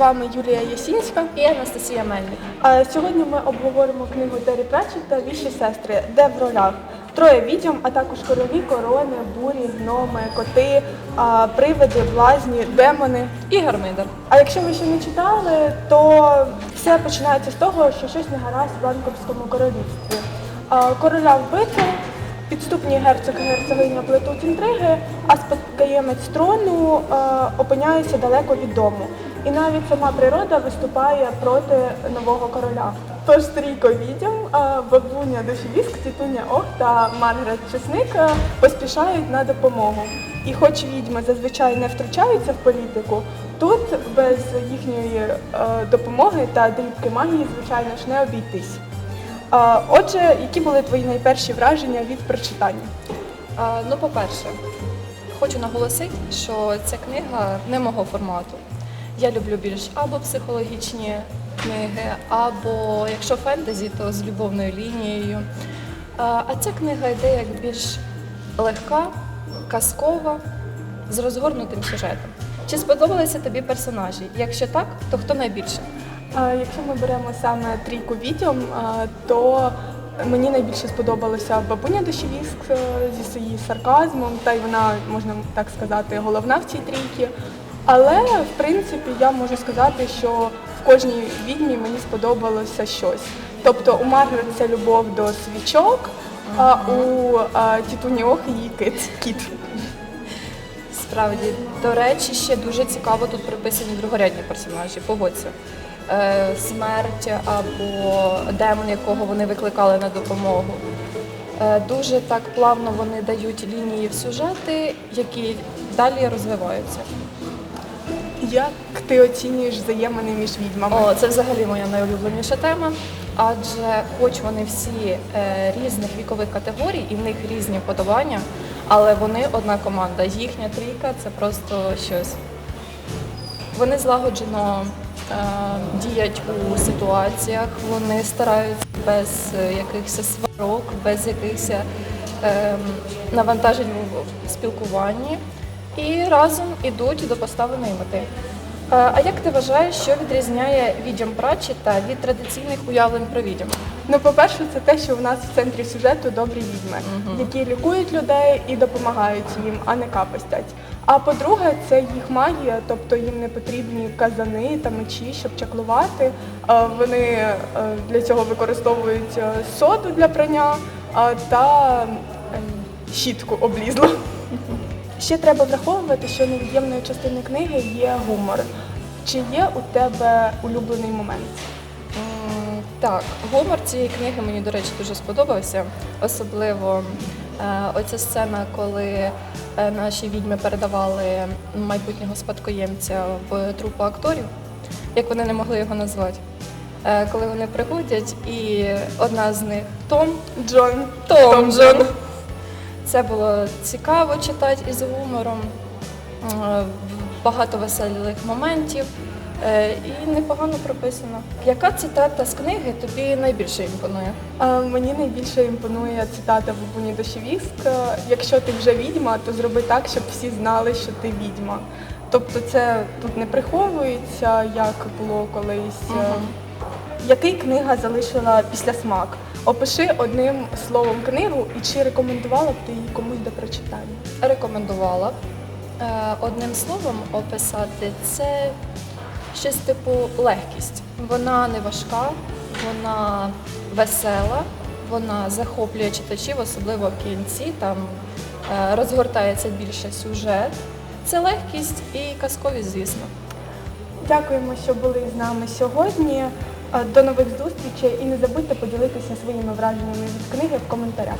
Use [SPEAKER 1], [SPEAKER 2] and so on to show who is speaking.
[SPEAKER 1] вами Юлія Ясінська.
[SPEAKER 2] І Анастасія Мельник.
[SPEAKER 1] А Сьогодні ми обговоримо книгу Террі Пратчетта «Віщі сестри», де в ролях троє відьом, а також королі, корони, бурі, гноми, коти, привиди, блазні, демони.
[SPEAKER 2] І Гармидер.
[SPEAKER 1] А якщо ви ще не читали, то все починається з того, що щось не гаразд в Ланкомському королівстві. Короля вбито, підступні герцог і герцогиня плетуть інтриги, а спадкоємець трону е, опиняється далеко від дому. І навіть сама природа виступає проти нового короля. Тож трійко відьом, бабуня Дощевіск, тітуня Ох та Маргарет Чесник поспішають на допомогу. І хоч відьми зазвичай не втручаються в політику, тут без їхньої е, допомоги та дрібки магії, звичайно ж, не обійтись. Отже, які були твої найперші враження від прочитання?
[SPEAKER 2] Ну, по-перше, хочу наголосити, що ця книга не мого формату. Я люблю більш або психологічні книги, або якщо фентезі, то з любовною лінією. А, ця книга йде як більш легка, казкова, з розгорнутим сюжетом. Чи сподобалися тобі персонажі? Якщо так, то хто найбільше?
[SPEAKER 1] Якщо ми беремо саме трійку відьом, то мені найбільше сподобалася бабуня Дощевіск е, зі своїм сарказмом, та й вона, можна так сказати, головна в цій трійці. Але в принципі я можу сказати, що в кожній відьмі мені сподобалося щось. Тобто у Маргарет це любов до свічок, а у а, тітуні Ох її кит. кіт.
[SPEAKER 2] Справді, до речі, ще дуже цікаво тут приписані другорядні персонажі. Погодься. Е, смерть або демон, якого вони викликали на допомогу. Е, дуже так плавно вони дають лінії в сюжети, які далі розвиваються.
[SPEAKER 1] Як ти оцінюєш взаємини між відьмами?
[SPEAKER 2] О, це взагалі моя найулюбленіша тема. Адже хоч вони всі е, різних вікових категорій і в них різні вподобання, але вони одна команда. Їхня трійка це просто щось. Вони злагоджено е, діють у ситуаціях, вони стараються без е, якихось сварок, без якихось е, навантажень у спілкуванні і разом ідуть до поставленої мети. Е, А як ти вважаєш, що відрізняє відьом Пратчета від традиційних уявлень про відьом?
[SPEAKER 1] Ну, по-перше, це те, що в нас в центрі сюжету добрі відьми, які лікують людей і допомагають їм, а не капостять. А по-друге, це їх магія, тобто їм не потрібні казани та мечі, щоб чаклувати. Е, Вони е, для цього використовують соду для прання та ем, щітку облізлу. Ще треба враховувати, що невід'ємною частиною книги є гумор. Чи є у тебе улюблений момент?
[SPEAKER 2] М, Так, гумор цієї книги мені, до речі, дуже сподобався. Особливо е, оця сцена, коли е, наші відьми передавали майбутнього спадкоємця в трупу акторів, як вони не могли його назвати. Е, Коли вони приходять, і одна з них Том,
[SPEAKER 1] Джон.
[SPEAKER 2] Том Джон. Це було цікаво читати із гумором, е, багато веселих моментів е, і непогано прописано. Яка цитата з книги тобі найбільше імпонує?
[SPEAKER 1] Мені найбільше імпонує цитата Бабуні Дощевіск. Е, Якщо ти вже відьма, то зроби так, щоб всі знали, що ти відьма. Тобто це тут не приховується, як було колись. Е, Який книга залишила після смак? Опиши одним словом книгу і чи рекомендувала б ти її комусь до прочитання?
[SPEAKER 2] Рекомендувала б е, одним словом описати це щось типу легкість. Вона не важка, вона весела, вона захоплює читачів, особливо в кінці. Там е, розгортається більше сюжет. Це легкість і казковість, звісно.
[SPEAKER 1] Дякуємо, що були з нами сьогодні. Е, До нових зустрічей і не забудьте поділитися своїми враженнями від книги в коментарях.